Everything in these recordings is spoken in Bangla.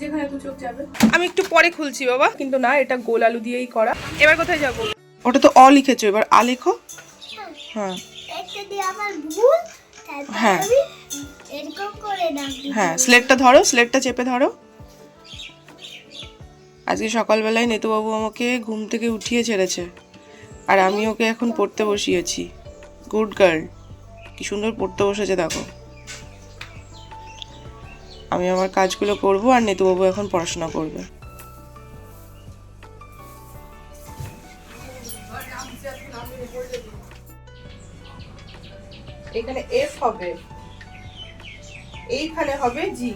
যেখানে দু চোখ যাবে। আমি একটু পরে খুলছি বাবা কিন্তু না এটা গোল আলু দিয়েই করা। এবার কোথায় যাব? ওটা তো অ লিখেছো এবার আ লিখো। হ্যাঁ। হ্যাঁ। হ্যাঁ স্লেটটা ধরো স্লেটটা চেপে ধরো। আজকে সকালবেলায় নেতুবাবু আমাকে ঘুম থেকে উঠিয়ে ছেড়েছে আর আমি ওকে এখন পড়তে বসিয়েছি। Good girl. কি সুন্দর পড়তে বসেছে দেখো। আমি আমার কাজগুলো করব আর নেতুবাবু এখন পড়াশোনা করবে। এখানে এফ হবে। এইখানে হবে জি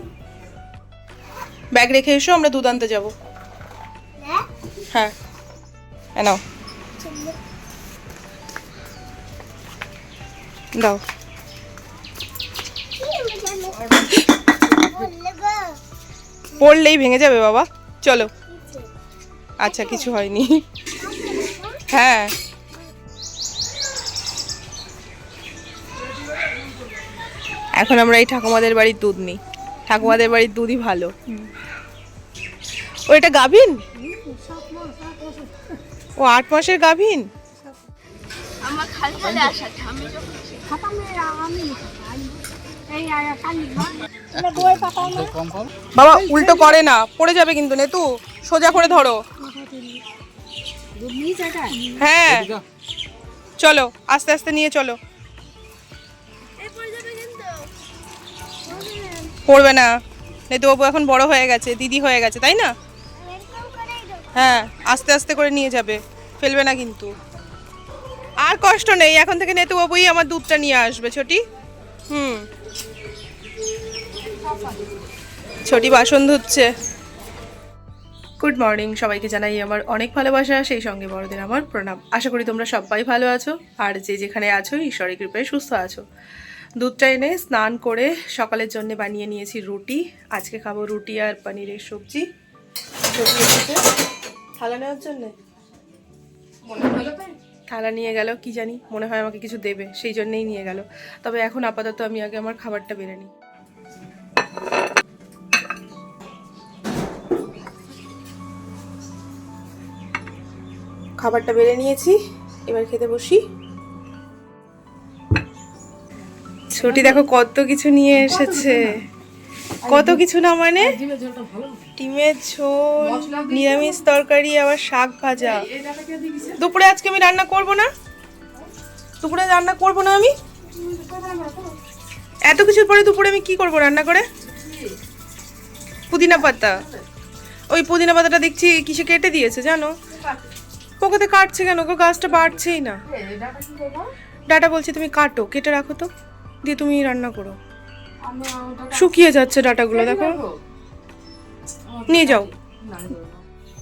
ব্যাগ রেখে এসো আমরা দুধ আনতে যাব। হ্যাঁ। নাও। দাও। পড়লেই ভেঙে যাবে বাবা। চলো। আচ্ছা কিছু হয়নি। হ্যাঁ। এখন আমরা এই ঠাকুমাদের বাড়ির দুধ নিই। ঠাকুমাদের বাড়ির দুধই ভালো। ও এটা গাভিন? ও আট মাসের গাভিন? আমার খালি খালি আসা আমি যখন বাবা, উল্টো করে না, পড়ে যাবে কিন্তু নেতু, সোজা করে ধরো। হ্যাঁ। চলো, আস্তে আস্তে নিয়ে চলো। পড়বে না। নেতুবাবু এখন বড় হয়ে গেছে, দিদি হয়ে গেছে, তাই না। হ্যাঁ আস্তে আস্তে করে নিয়ে যাবে, ফেলবে না কিন্তু। আর কষ্ট নেই, এখন থেকে নেতু নেতুবাবুই আমার দুধটা নিয়ে আসবে, ছোটি। হুম। ছোটি বাসন ধুচ্ছে। গুড মর্নিং সবাইকে জানাই আমার অনেক ভালোবাসা সেই সঙ্গে বড়দের আমার প্রণাম। আশা করি তোমরা সবাই ভালো আছো আর যে যেখানে আছো ঈশ্বরের কৃপায় সুস্থ আছো। দুধটা এনে স্নান করে সকালের জন্য বানিয়ে নিয়েছি রুটি। আজকে খাব রুটি আর পনিরের সবজি। থালা নেওয়ার জন্যে? থালা নিয়ে গেল কি জানি মনে হয় আমাকে কিছু দেবে সেই জন্যেই নিয়ে গেল। তবে এখন আপাতত আমি আগে আমার খাবারটা বেড়ে নিই। খাবারটা বেড়ে নিয়েছি এবার খেতে বসি। ছুটি দেখো কত কিছু নিয়ে এসেছে। কত কিছু না মানে? ডিমের ঝোল নিরামিষ তরকারি আবার শাক ভাজা। দুপুরে আজকে আমি রান্না করব না? দুপুরে রান্না করব না আমি? এত কিছুর পরে দুপুরে আমি কি করব রান্না করে? পুদিনা পাতা। ওই পুদিনা পাতাটা দেখছি কিসে কেটে দিয়েছে জানো? পোকাতে কাটছে কেন? গো গাছটা বাড়ছেই না। ডাটা বলছি তুমি কাটো, কেটে রাখো তো। দিয়ে তুমি রান্না করো। শুকিয়ে যাচ্ছে ডাটাগুলো, দেখো। নিয়ে যাও।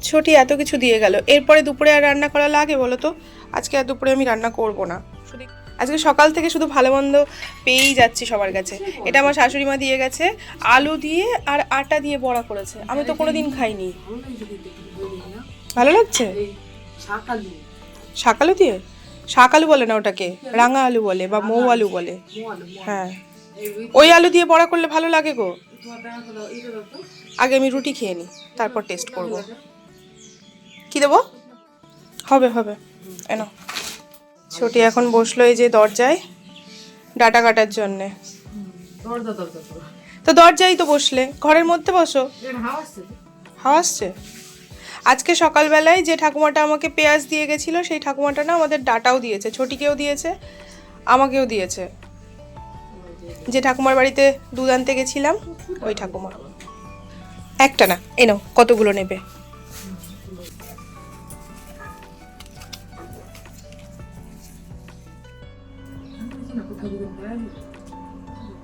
ছোটি এত কিছু দিয়ে গেল। এরপরে দুপুরে আর রান্না করা লাগে বলো তো? আজকে আর দুপুরে আমি রান্না করব না। আজকে সকাল থেকে শুধু ভালো মন্দ পেয়েই যাচ্ছি সবার কাছে। এটা আমার শাশুড়ি মা দিয়ে গেছে। আলু দিয়ে আর আটা দিয়ে বড়া করেছে। আমি তো কোনোদিন খাইনি। ভালো লাগছে? শাকালু। দিয়ে? শাকালু বলে না ওটাকে রাঙা আলু বলে বা মৌ আলু বলে। হ্যাঁ। ওই আলু দিয়ে বড়া করলে ভালো লাগে গো। আগে আমি রুটি খেয়ে নিই তারপর টেস্ট করব। কি দেবো? হবে হবে। এনো ছোটি এখন বসল এই যে দরজায় ডাটা কাটার জন্যে। তো দরজায় তো বসলে ঘরের মধ্যে বসো। হাওয়া আসছে? আজকে সকালবেলায় যে ঠাকুমাটা আমাকে পেঁয়াজ দিয়ে গেছিল সেই ঠাকুমাটা না আমাদের ডাটাও দিয়েছে ছোটিকেও দিয়েছে আমাকেও দিয়েছে। যে ঠাকুমার বাড়িতে দুধ আনতে গেছিলাম ওই ঠাকুমা। একটা না এনো কতগুলো নেবে?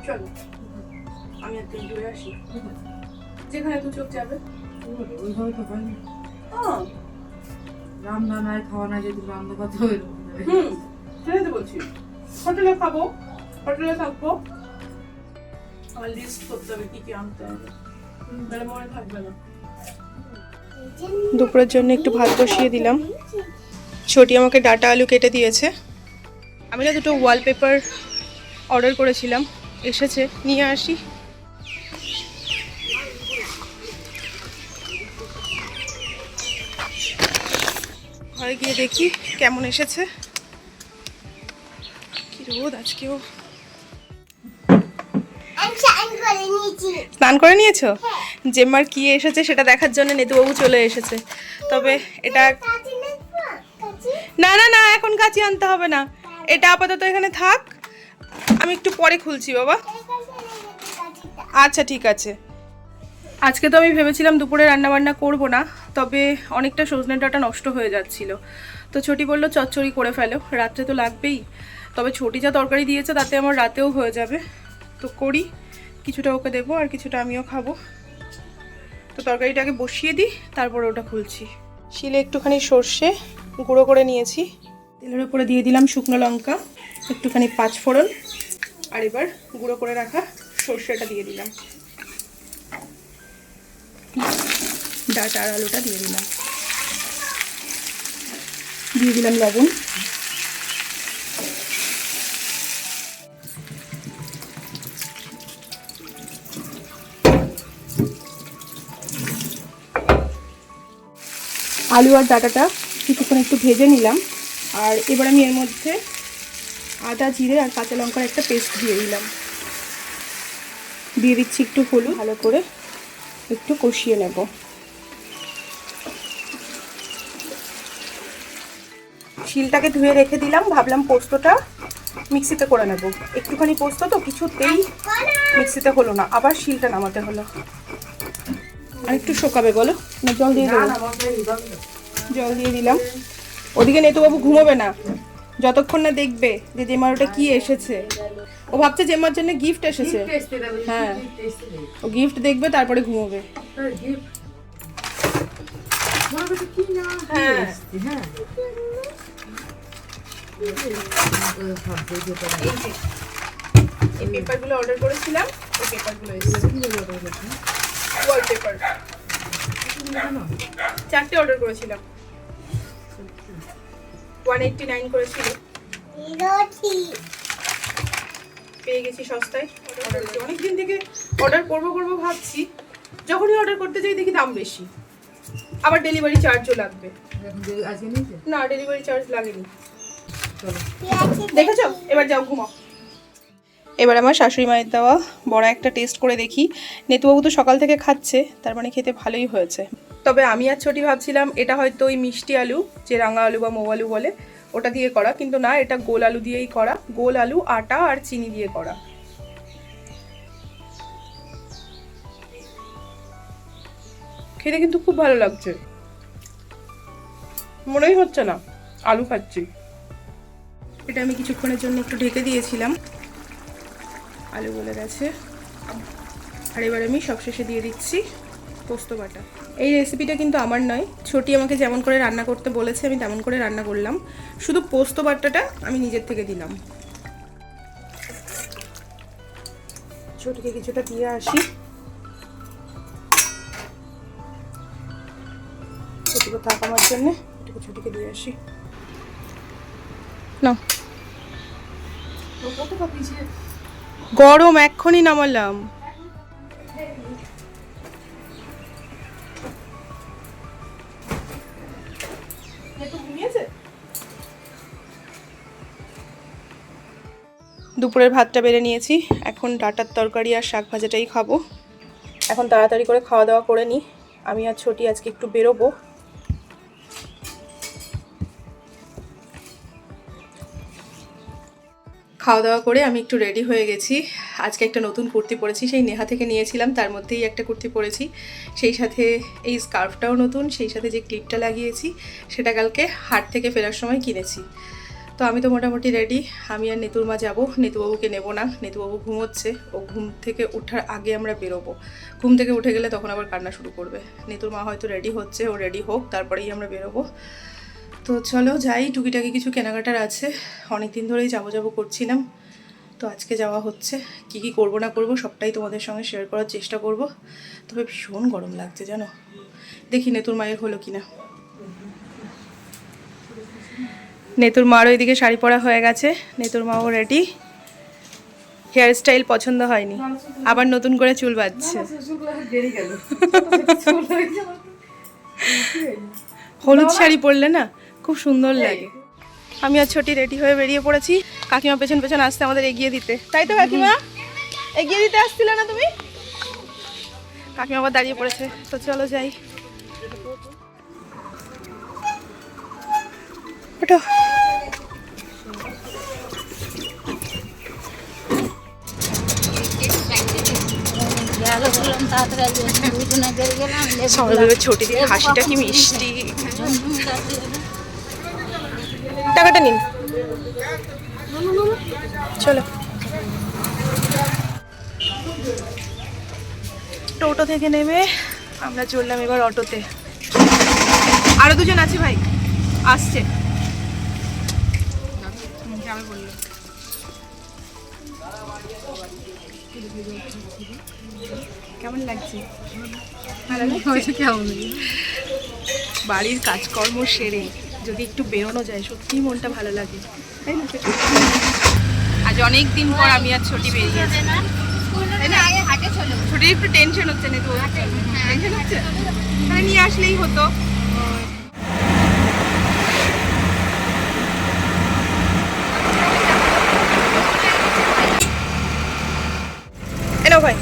চলো আমি একদিন ঘুরে আসি। যেখানে দু চোখ যাবে। ওইভাবে তো হয়নি। হ্যাঁ রান্না নাই খাওয়া নাই যদি রান্না হয় হুম সেটাই তো বলছি। হোটেলে খাব হোটেলে থাকব। আমার লিস্ট করতে হবে কি কি আনতে হবে। তাহলে মনে থাকবে না। দুপুরের জন্য একটু ভাত বসিয়ে দিলাম। ছোটি আমাকে ডাটা আলু কেটে দিয়েছে। আমি না দুটো ওয়ালপেপার অর্ডার করেছিলাম। এসেছে নিয়ে আসি। ঘরে গিয়ে দেখি কেমন এসেছে। কি রোদ আজকেও। স্নান করে নিয়েছো? জেম্মার কি এসেছে সেটা দেখার জন্য নেতুবাবু চলে এসেছে। তবে এটা না না না, এখন কাচি আনতে হবে না। এটা আপাতত এখানে থাক। আমি একটু পরে খুলছি, বাবা। আচ্ছা ঠিক আছে। আজকে তো আমি ভেবেছিলাম দুপুরে রান্না বান্না করব না। তবে অনেকটা সজনে ডাঁটা নষ্ট হয়ে যাচ্ছিল। তো ছোটি বলল, চচ্চড়ি করে ফেলো, রাত্রে তো লাগবেই। তবে ছোটি যা তরকারি দিয়েছে, তাতে আমার রাতেও হয়ে যাবে। তো করি, কিছুটা ওকে দেবো আর কিছুটা আমিও খাব। তো তরকারিটাকে বসিয়ে দিই, তারপরে ওটা খুলছি। শিলে একটুখানি সর্ষে গুঁড়ো করে নিয়েছি। তেলের উপরে দিয়ে দিলাম শুকনো লঙ্কা, একটুখানি পাঁচফোড়ন। আর এবার গুঁড়ো করে রাখা সর্ষেটা দিয়ে দিলাম। ডাটা আর আলুটা দিয়ে দিলাম। দিয়ে দিলাম লবণ। আলু আর ডাটাটা কিছুক্ষণ একটু ভেজে নিলাম। আর এবার আমি এর মধ্যে আদা, জিরে আর কাঁচা লঙ্কার একটা পেস্ট দিয়ে দিলাম। দিয়ে দিচ্ছি একটু হলুদ। ভালো করে একটু কষিয়ে নেব। শিলটাকে ধুয়ে রেখে দিলাম ভাবলাম পোস্তটা মিক্সিতে করে নেব। একটুখানি পোস্ত তো কিছুতেই মিক্সিতে হলো না আবার শিলটা নামাতে হলো। আর একটু শোকাবে বলো? না জল দিয়ে দেবো। জল দিয়ে দিলাম। ওদিকে নেতুবাবু ঘুমোবে না। যতক্ষণ না দেখবে যে জেমার ওটা কি এসেছে। ও ভাবছে জেমার জন্য গিফট এসেছে। হ্যাঁ। ও গিফট দেখবে তারপরে ঘুমোবে। হ্যাঁ। এই পেপারগুলো অর্ডার করেছিলাম ওই পেপারগুলো ওয়ালপেপার চারটে অর্ডার করেছিলাম। ওয়ান এইটটি নাইন করেছিল। পেয়ে গেছি সস্তায়। করেছি। অনেকদিন থেকে অর্ডার করব করব ভাবছি। যখনই অর্ডার করতে যাই দেখি দাম বেশি। আবার ডেলিভারি চার্জও লাগবে। না ডেলিভারি চার্জ লাগেনি। দেখেছ? এবার যাও ঘুমাও। এবার আমার শাশুড়ি মায়ের দেওয়া বড় একটা টেস্ট করে দেখি। নেতুবাবু তো সকাল থেকে খাচ্ছে তার মানে খেতে ভালোই হয়েছে। তবে আমি আর ছোটি ভাবছিলাম এটা হয়তো ওই মিষ্টি আলু যে রাঙা আলু বা মৌ আলু বলে ওটা দিয়ে করা। কিন্তু না এটা গোল আলু দিয়েই করা। গোল আলু আটা আর চিনি দিয়ে করা। খেতে কিন্তু খুব ভালো লাগছে। মনেই হচ্ছে না আলু খাচ্ছি। এটা আমি কিছুক্ষণের জন্য একটু ঢেকে দিয়েছিলাম। আলু গলে গেছে। আর এবার আমি সবশেষে দিয়ে দিচ্ছি পোস্ত বাটা। এই রেসিপিটা কিন্তু আমার নয়। ছোটি আমাকে যেমন করে রান্না করতে বলেছে, আমি তেমন করে রান্না করলাম। শুধু পোস্ত বাটাটা আমি নিজের থেকে দিলাম। ছোটিকে কিছুটা দিয়ে আসি। ছোটিকে থাক আমার জন্য। ছোটিকে দিয়ে আসি। না গরম এক্ষুনি নামালাম। দুপুরের ভাতটা বেড়ে নিয়েছি। এখন ডাটার তরকারি আর শাক ভাজাটাই খাব। এখন তাড়াতাড়ি করে খাওয়া দাওয়া করে নিই আমি আর ছোটি আজকে একটু বেরোবো। খাওয়া দাওয়া করে আমি একটু রেডি হয়ে গেছি। আজকে একটা নতুন কুর্তি পরেছি, সেই নেহা থেকে নিয়েছিলাম। তার মধ্যেই একটা কুর্তি পরেছি। সেই সাথে এই স্কার্ফটাও নতুন, সেই সাথে যে ক্লিপটা লাগিয়েছি, সেটা কালকে হাট থেকে ফেরার সময় কিনেছি। তো আমি তো মোটামুটি রেডি আমি আর নেতুর মা যাব। নেতুবাবুকে নেব না। নেতুবাবু ঘুমোচ্ছে। ও ঘুম থেকে ওঠার আগে আমরা বেরোবো। ঘুম থেকে উঠে গেলে তখন আবার কান্না শুরু করবে। নেতুর মা হয়তো রেডি হচ্ছে। ও রেডি হোক, তারপরেই আমরা বেরোবো। তো চলো যাই টুকিটাকি কিছু কেনাকাটার আছে। অনেক দিন ধরেই যাব যাব করছিলাম। তো আজকে যাওয়া হচ্ছে। কি কি করব না করব সবটাই তোমাদের সঙ্গে শেয়ার করার চেষ্টা করব। তবে ভীষণ গরম লাগছে জানো? দেখি নেতুর মায়ের হলো কি না নেতুর মারও এদিকে শাড়ি পরা হয়ে গেছে। নেতুর মাও রেডি হেয়ার স্টাইল পছন্দ হয়নি। আবার নতুন করে চুল বাঁধছে। হলুদ শাড়ি পরলে না খুব সুন্দর লাগে। আমি আর ছোটি রেডি হয়ে বেরিয়ে পড়েছি কাকিমা পেছন পেছন আসতে আমাদের এগিয়ে দিতে। তাই তো কাকিমা? এগিয়ে দিতে আসছিলে না তুমি? কাকিমা আবার দাঁড়িয়ে পড়েছে। তো চলো যাই। ওঠো। সবাই ভেবে ছোটি দিয়ে হাসিটা কি মিষ্টি? টাকাটা নিন। চলো। টোটো থেকে নেমে আমরা চললাম এবার অটোতে। আরও দুজন আছে ভাই আসছে। কেমন লাগছে? বাড়ির কাজকর্ম সেরে। যদি একটু বেরোনো যায় সত্যিই মনটা ভালো লাগে। তাই না? আজ অনেক দিন পর আমি আর ছুটি বেরিয়েছি ছোটির একটু টেনশন হচ্ছে না তো টেনশন হচ্ছে? নিয়ে আসলেই হতো। এলো ভাই।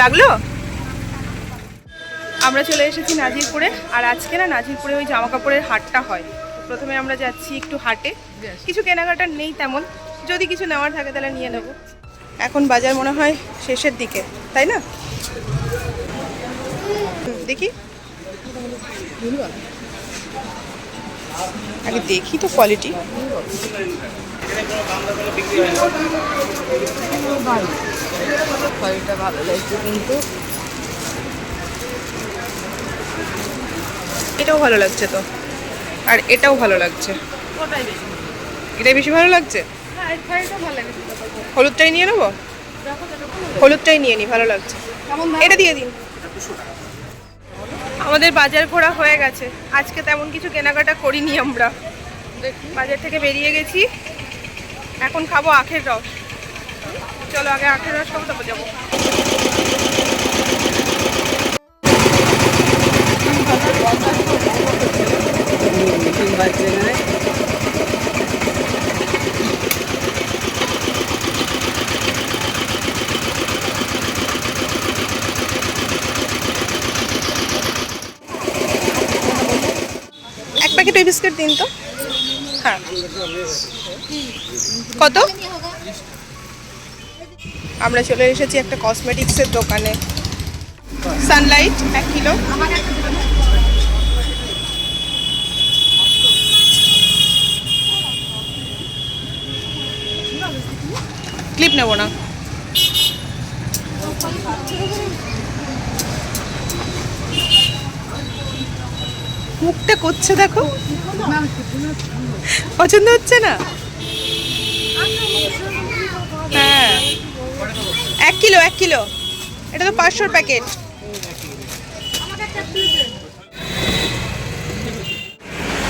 লাগল? আমরা চলে এসেছি নাজিরপুরে আর আজকে না নাজিরপুরে ওই জামা কাপড়ের হাটটা হয়। প্রথমে আমরা যাচ্ছি একটু হাটে। কিছু কেনাকাটা নেই তেমন। যদি কিছু নেওয়ার থাকে তাহলে নিয়ে নেব। এখন বাজার মনে হয় শেষের দিকে তাই না? দেখি। আগে দেখি তো কোয়ালিটি শাড়িটা ভালো লাগছে কিন্তু। এটাও ভালো লাগছে তো। আর এটাও ভালো লাগছে। এটাই বেশি ভালো লাগছে? হলুদটাই নিয়ে নেব? হলুদটাই নিয়ে নি ভালো লাগছে। এটা দিয়ে দিন। আমাদের বাজার ঘোরা হয়ে গেছে। আজকে তেমন কিছু কেনাকাটা করিনি আমরা। বাজার থেকে বেরিয়ে গেছি। এখন খাব আখের রস। চলো আগে আখের রস খাব, তারপর যাব। এক প্যাকেট ওই বিস্কুট দিন তো। হ্যাঁ। কত? আমরা চলে এসেছি একটা কসমেটিক্সের দোকানে। সানলাইট এক কিলো। ক্লিপ নেব না। মুখটা করছে দেখো। পছন্দ হচ্ছে না? হ্যাঁ। এক কিলো এক কিলো। এটা তো পাঁচশোর প্যাকেট।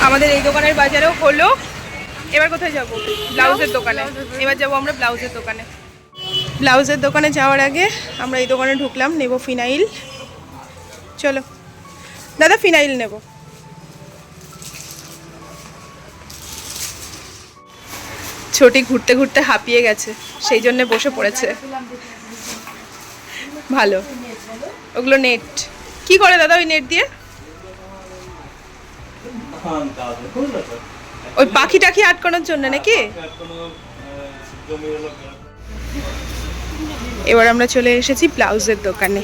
আমাদের এই দোকানের বাজারেও হলো। এবার কোথায় যাব? ব্লাউজের দোকানে। এবার যাব আমরা ব্লাউজের দোকানে। ব্লাউজের দোকানে যাওয়ার আগে আমরা এই দোকানে ঢুকলাম, নেব ফিনাইল। চলো। দাদা, ফিনাইল নেব। ছোটি ঘুরতে ঘুরতে হাঁপিয়ে গেছে, সেই জন্য বসে পড়েছে। ভালো। ওগুলো নেট কি করে দাদা ওই নেট দিয়ে? ওই পাখি টাখি আটকানোর জন্য নাকি? এবার আমরা চলে এসেছি ব্লাউজের দোকানে।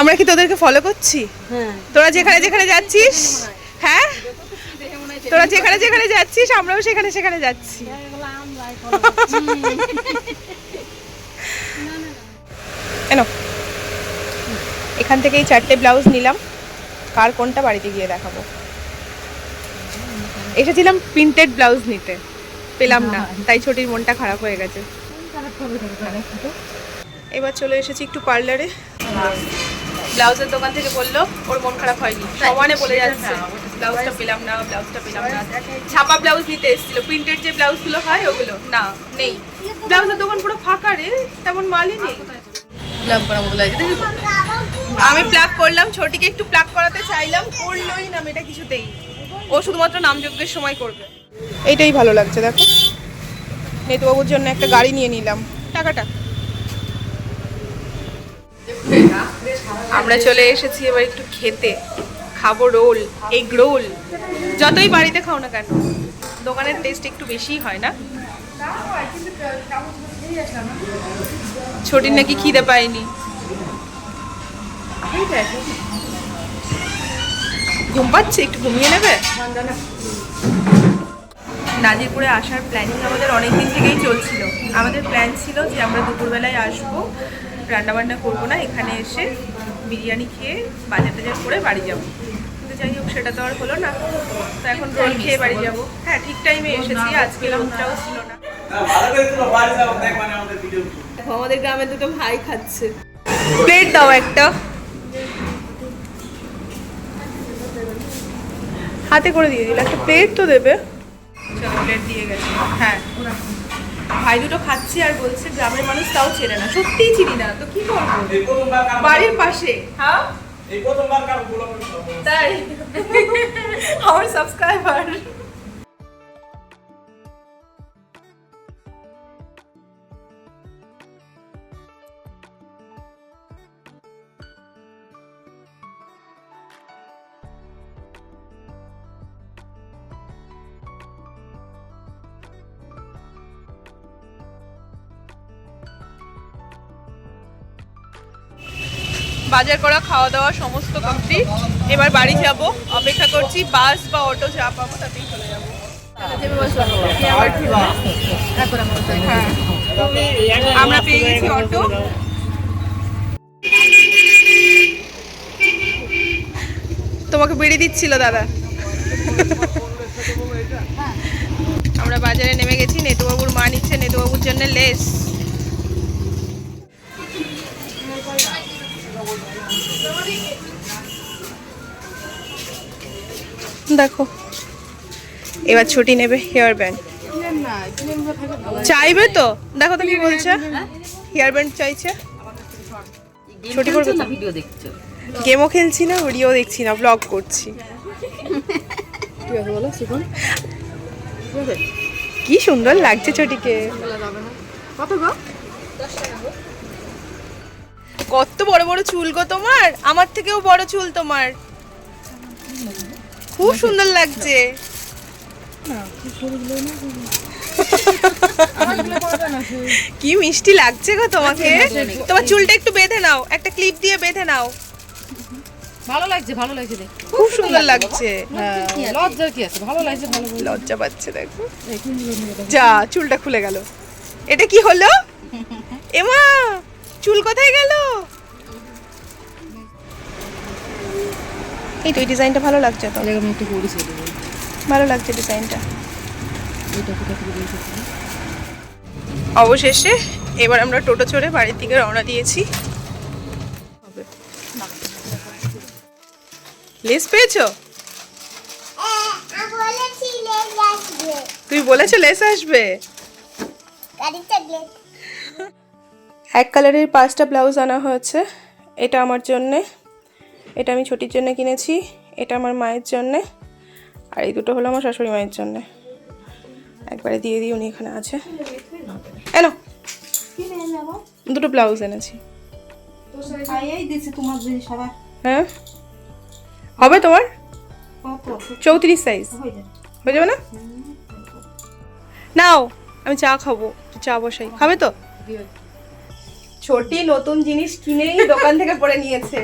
আমরা কি তোদেরকে ফলো করছি? হ্যাঁ। তোরা যেখানে যেখানে যাচ্ছিস? হ্যাঁ। তোরা যেখানে যেখানে যাচ্ছিস আমরাও সেখানে সেখানে যাচ্ছি। এনো। এখান থেকে এই চারটে ব্লাউজ নিলাম। কার কোনটা বাড়িতে গিয়ে দেখাবো? এসেছিলাম প্রিন্টেড ব্লাউজ নিতে। পেলাম না তাই ছোটির মনটা খারাপ হয়ে গেছে। এবার চলে এসেছি একটু পার্লারে। ব্লাউজের দোকান থেকে বলল ওর মন খারাপ হয়নি। সমানে বলে যাচ্ছে ব্লাউজটা পেলাম না ব্লাউজটা পেলাম না। ছাপা ব্লাউজ নিতে এসেছিল প্রিন্টেড যে ব্লাউজগুলো হয় ওগুলো না নেই। ব্লাউজের দোকান পুরো ফাঁকা রে তেমন মালই নেই। আমি প্লাক করলাম ছোটিকে একটু প্লাক করাতে চাইলাম করলোই না এটা কিছুতেই। ও শুধুমাত্র নামযজ্ঞের সময় করবে। এইটাই ভালো লাগছে দেখো। নেতুবাবুর জন্য একটা গাড়ি নিয়ে নিলাম। টাকাটা। আমরা চলে এসেছি এবার একটু খেতে। খাব রোল, এগ রোল। যতই বাড়িতে খাও না কেন, দোকানের টেস্ট একটু বেশিই হয় না? ছোটির নাকি খিদে পায়নি। ঘুম পাচ্ছে? একটু ঘুমিয়ে নেবে? নাজিরপুরে আসার প্ল্যানিং আমাদের অনেক দিন থেকেই চলছিল। আমাদের প্ল্যান ছিল যে আমরা দুপুরবেলায় আসব। রান্নাবান্না করব না এখানে এসে বিরিয়ানি খেয়ে বাজার টাজার করে বাড়ি যাব। কিন্তু যাই হোক সেটা তো আর হলো না। তো এখন রোল খেয়ে বাড়ি যাব। হ্যাঁ ঠিক টাইমে এসেছি আজকে লোকটাও ছিল না। আমাদের গ্রামে দুটো ভাই খাচ্ছে। প্লেট দাও একটা। হাতে করে দিয়ে দিলে একটা প্লেট তো দেবে। চলো প্লেট দিয়ে গেছে। হ্যাঁ। ভাই দুটো খাচ্ছি আর বলছে গ্রামের মানুষ তাও চেনে না। সত্যিই চিনি না তো কি করব? বাড়ির পাশে হ্যাঁ? তাই? আমার সাবস্ক্রাইবার বাজার করা, খাওয়া দাওয়া সমস্ত কমপ্লিট এবার বাড়ি যাব, অপেক্ষা করছি, বাস বা অটো যা পাবো তাতেই চলে যাব। আমরা পেয়ে গেছি অটো। তোমাকে বেরিয়ে দিচ্ছিল, দাদা। আমরা বাজারে নেমে গেছি, নেতুবাবুর মা নিচ্ছে, নেতুবাবুর জন্য লেস। দেখো। এবার ছুটি নেবে, হেয়ার ব্যান্ড। চাইবে তো? দেখো তো কি বলছে। হেয়ার ব্যান্ড চাইছে। ছুটি করবে ভিডিও দেখছ গেমও খেলছি না, ভিডিও দেখছি না ব্লগ করছি। কি সুন্দর লাগছে ছটিকে। কত কত বড় বড় চুল গো তোমার? আমার থেকেও বড় চুল তোমার। খুব সুন্দর লাগছে। কি মিষ্টি লাগছে গো তোমাকে। তোমার চুলটা একটু বেঁধে নাও একটা ক্লিপ দিয়ে বেঁধে নাও। ভালো লাগছে ভালো লাগছে দেখ খুব সুন্দর লাগছে। লজ্জার কি আছে? ভালো লাগছে ভালো লজ্জা পাচ্ছে দেখো। যা চুলটা খুলে গেল। এটা কি হলো? এমা চুল কোথায় গেল? এই তো এই ডিজাইনটা ভালো লাগছে তো। আমি একটু দেবো ভালো লাগছে ডিজাইনটা? অবশেষে এবার আমরা টোটো চড়ে বাড়ির দিকে রওনা দিয়েছি। লেস পেয়েছ? লেগে বলেছ লেস আসবে? এক কালারের পাঁচটা ব্লাউজ আনা হয়েছে। এটা আমার জন্যে। এটা আমি ছোটির জন্য কিনেছি, এটা আমার মায়ের জন্যে, আর এই দুটো হলো আমার শাশুড়ি মায়ের জন্যে। একবারে দিয়ে দিই, উনি এখানে আছে। এনো দুটো ব্লাউজ এনেছি। হ্যাঁ? হবে তোমার? চৌত্রিশ সাইজ হয়ে যাবে না? নাও, আমি চা খাব, চা বসাই। খাবে তো? ছোটি নতুন জিনিস কিনেই দোকান থেকে পরে নিয়েছে।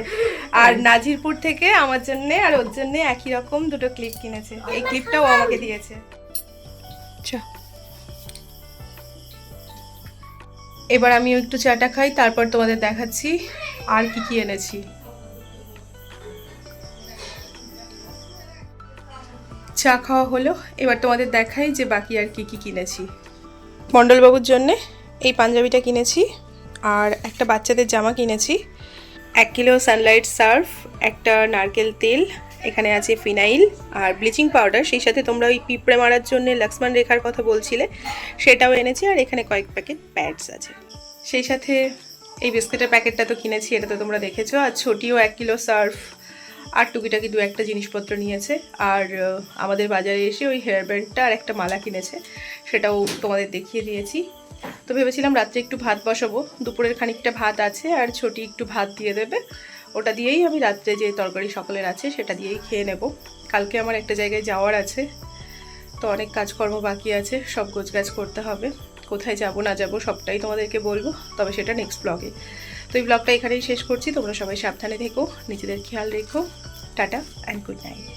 আর নাজিরপুর থেকে আমার জন্য আর ওর জন্য একই রকম দুটো ক্লিপ কিনেছে। এই ক্লিপটাও আমাকে দিয়েছে। এবার আমি একটু চাটা খাই তারপর তোমাদের দেখাচ্ছি আর কি কি এনেছি। চা খাওয়া হলো এবার তোমাদের দেখাই যে বাকি আর কি কি কিনেছি। মণ্ডলবাবুর জন্যে এই পাঞ্জাবিটা কিনেছি। আর একটা বাচ্চাদের জামা কিনেছি। এক কিলো সানলাইট সার্ফ একটা নারকেল তেল, এখানে আছে ফিনাইল আর ব্লিচিং পাউডার সেই সাথে তোমরা ওই পিঁপড়ে মারার জন্য লক্ষ্মণ রেখার কথা বলছিলে, সেটাও এনেছি আর এখানে কয়েক প্যাকেট প্যাডস আছে। সেই সাথে এই বিস্কুটের প্যাকেটটা তো কিনেছি, এটা তো তোমরা দেখেছ। আর ছোটিও এক কিলো সার্ফ আর টুকিটাকি দু একটা জিনিসপত্র নিয়েছে। আর আমাদের বাজারে এসে ওই হেয়ার ব্যান্ডটা আর একটা মালা কিনেছে, সেটাও তোমাদের দেখিয়ে দিয়েছি। তো ভেবেছিলাম রাত্রে একটু ভাত বসাবো। দুপুরের খানিকটা ভাত আছে আর ছোটি একটু ভাত দিয়ে দেবে। ওটা দিয়েই আমি রাত্রে যে তরকারি সকলের আছে সেটা দিয়েই খেয়ে নেব। কালকে আমার একটা জায়গায় যাওয়ার আছে। তো অনেক কাজকর্ম বাকি আছে, সব গোছগাছ করতে হবে। কোথায় যাব, না যাব সবটাই তোমাদেরকে বলব, তবে সেটা নেক্সট ব্লগে তো এই ব্লগটা এখানেই শেষ করছি, তোমরা সবাই সাবধানে থেকো, নিজেদের খেয়াল রেখো। Tata and good night